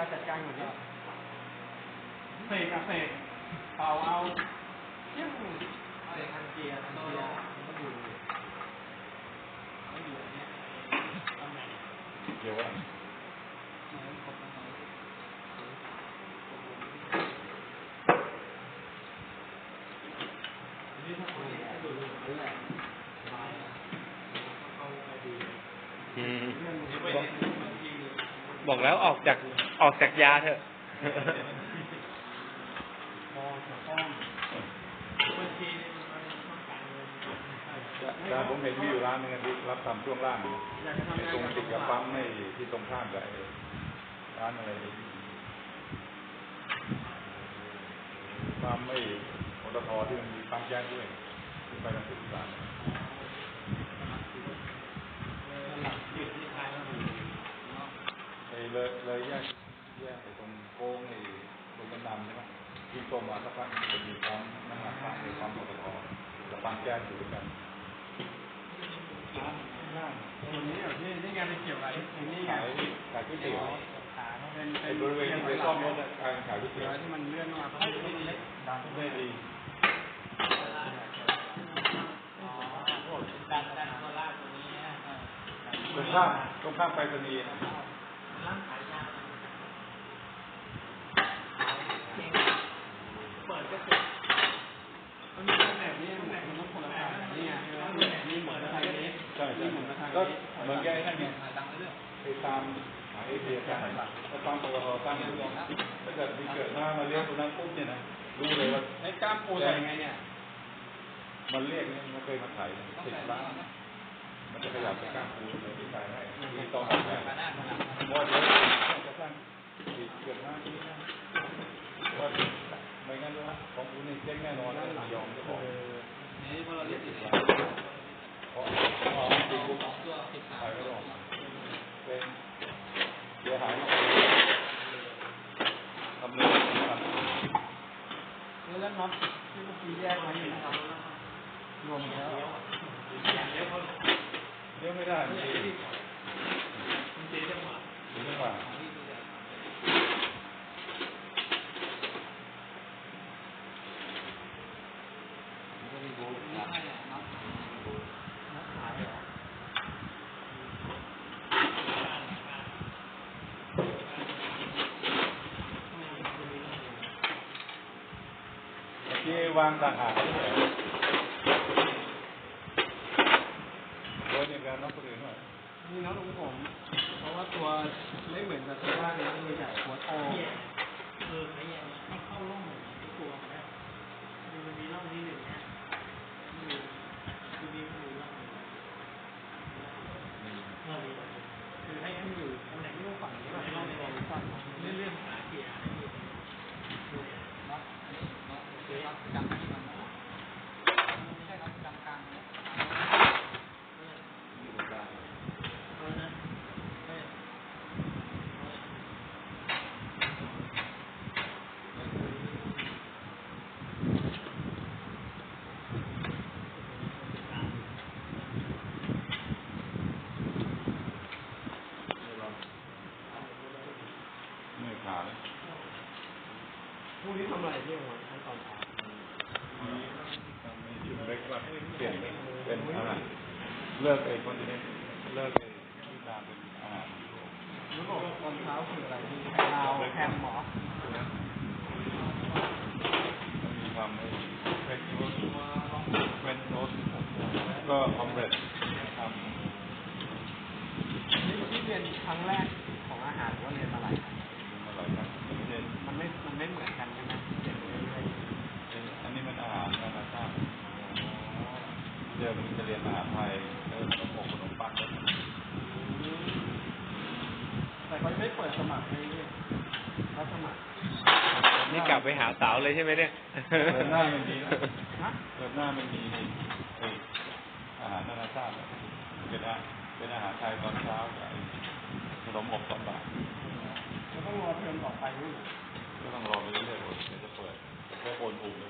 าจัดการก่อนดิเสกอะเสกเป่าเอาเที่ยงเสกทันเกียร์ทันเกียร์มันก็อยู่ไม่อยู่อันเนี้ยตำแหน่งเดี๋ยวว่านี่ถ้าคนนี้ดูดูนั่นแหละมาเอาไปดีอืมเรื่องมันไม่ บอกได้บางทีบอกแล้วออกจากออกจากยาเถอะพอจะต้านผมเห็นมีอยู่ร้านหนึงที่รับทำช่วงล่างอยู่อยากจะทำงานตรงติดกับปั๊มไม่ที่ตรงข้ามกับร้านอะไรปั๊มไม่ปตทที่มันมีปั๊มแก๊สด้วยไปทางสุสาน หลักจุดที่ท้ายแล้วมัน ไอ้ เลยเลยแยกแยกไอ้ตรงโค้งไอ้ตรงบันดำใช่ไหมที่ตรงมาสักพักจะมีปั๊มน้ำมันปั๊มในปั๊มปตทกับปั๊มแก๊สอยู่ด้วยกันล่างวันนี้แบบนี่นี่ไงไปเกี่ยวกับไอ้นี่ไงขายขายก๋วยเตี๋ยวขาเป็นเป็ไอ้นบริเวณที่ไปซ่อมรถอะการขายก๋วยเดี๋เตี๋ยยววที่มันเลื่อนมาเพราะมันเล็กดังไม่ดีดันดันตัวล่างตัวนี้นะตรงข้ามตรงข้ามไปรษณีย์ ก็เจ็บมันมีแบบนี้แบบมันต้องคนละแบบนี่ไงนี่เหมือนทางนี้ใช่ใช่นี่เหมือนทางก็นี้เหมือนแกนี่เนี่ยไปตามหาไอเดียกันก็ตั้งปตทตั้งอยู่ถ้าเกิดมีเกิดหน้ามาเลี้ยวตรงนั้นปุ๊บเนี่ยนะรู้เลยว่าไอ้กล้ามปูใส่ยังไงเนี่ยมันเรียกเนี่ยมันเคยมาขายสิบล้านมันจะขยับไปก้างปูเลยที่ขายต้องขายให้หมดเลยจะสร้าง ไม่งั้นนะของคุณนี่เจ๊งแน่นอนนะยอมจะบอกนี่พอเราเรียกติดเพราะเพราะจริงปุ๊บขายไม่ได้เป็นเสียหายทำเลยทำแล้วน็อตที่เมื่อกี้แยกมาอยู่รวมแล้ว เลี้ยวไม่ได้มันตีถึงจังหวะนักขายเหรอเมื่วางต่างหาก เลยโดยในการนับคนอื่นหน่อยนี่น็อตของผม เพราะว่าตัวไม่เหมือนกับตัวล่างนะตัวใหญ่หัวโตเออไอ้เนี่ยให้เข้าร่องไอ้ตัวนะมันมีร่องนี้หนึ่งนะมีมีมีมีร่องเออมีคือให้มันอยู่ตำแหน่งที่ว่าฝั่งนี้ว่าร่องในร่องฝั่งเรื่องขาเกียร์นี่น็อตน็อตโอเคน็อตจำที่มันไม่ใช่น็อตจำกลางนะเออนะเออ เมื่อยขาเลยพวกนี้ทำอะไรที่หัวขั้นตอนเช้ามีชุดเล็กว่าเปลี่ยนเป็นอาหารเลิกไอ้คนนี้เลิกไอ้ที่ตามเป็นอาหารรู้บอกตอนเช้าคืออะไรที่ดาวแฮมหมอมันมีความไอ้เฟรชโรสเฟรชโรสก็คอมเรดทำนี่ที่เรียนครั้งแรกของอาหารหรือว่าเรียนอะไรมาหลายครั้งไม่ใช่ มันไม่ มันไม่เหมือนกันใช่ไหมเรียนไปเรื่อย อันนี้มันอาหารนานาชาติเดี๋ยวมัน จะเรียนอาหารไทยแล้วขนมปกขนมปังแล้วๆแต่เขาไม่เปิดสมัครให้เนี่ยรับสมัครนี่กลับไปหาสาวเลยใช่ไหมเนี่ยเปิดหน้ามันมีนะฮะเปิดหน้ามันมีไอ้อาหารนานาชาติเป็นอาเป็นอาหารไทยตอนเช้ากับไอ้ขนมอบตอนบ่ายเราต้องรอเทอมต่อไปด้วยเหรอก็ต้องรอไปเรื่อยๆว่าเดี๋ยวจะเปิดแค่โอนอุ่มหรือว่าเด็กเขาล็อกเรียน